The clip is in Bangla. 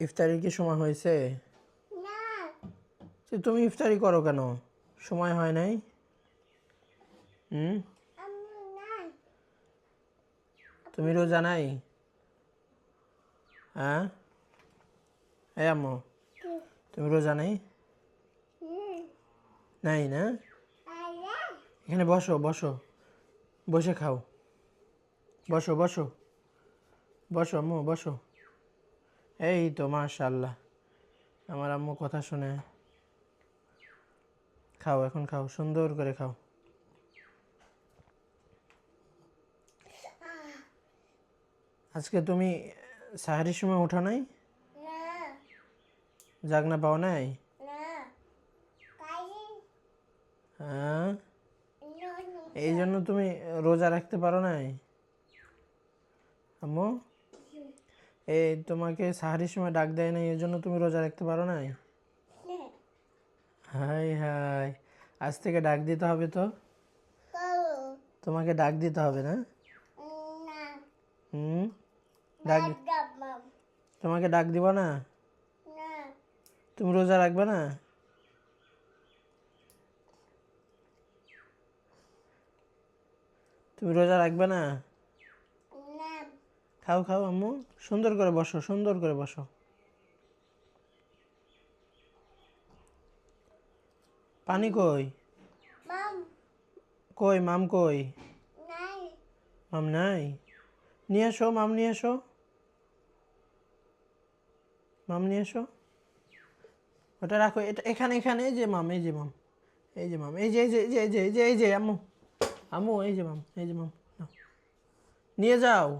ইফতারির কি সময় হয়েছে? না। তুমি ইফতারি করো কেন? সময় হয় নাই? হুম? তুমি রোজা নাই? হ্যাঁ? এই আম্মু তুমি রোজা নাই? নাই না? এখানে বসো বসো। বসে খাও। বসো বসো। বসো আম্মু বসো। এই তো মাশাল্লাহ আমার আম্মু কথা শুনে খাও এখন খাও সুন্দর করে খাও। আজকে তুমি সাহারির সময় ওঠো নাই? না। জাগনা পাও নাই? হ্যাঁ? এই জন্য তুমি রোজা রাখতে পারো নাই? আম্মু? এই তোমাকে সাহারির সময় ডাক দেয় না এই জন্য তুমি রোজা রাখতে পারো নাই? Hi hi. আজ থেকে ডাক দিতে হবে তো? তোমাকে ডাক দিতে হবে না? না হুম? ডাক তোমাকে ডাক দিব না? না তুমি রোজা রাখবে না? তুমি রোজা রাখবে না না? খাও খাও আম্মু। সুন্দর করে বসো সুন্দর করে বসো। পানি কই? কই মাম কই? মাম নাই? নিয়ে এসো মাম নিয়ে এসো। মাম নিয়ে এসো। ওটা রাখো এটা এখানে এখানে এই যে মাম এই যে মাম। এই যে মাম এই যে এই যে এই যে এই যে এই যে এই যে আম্মু। আম্মু এই যে মাম এই যে মাম নিয়ে যাও।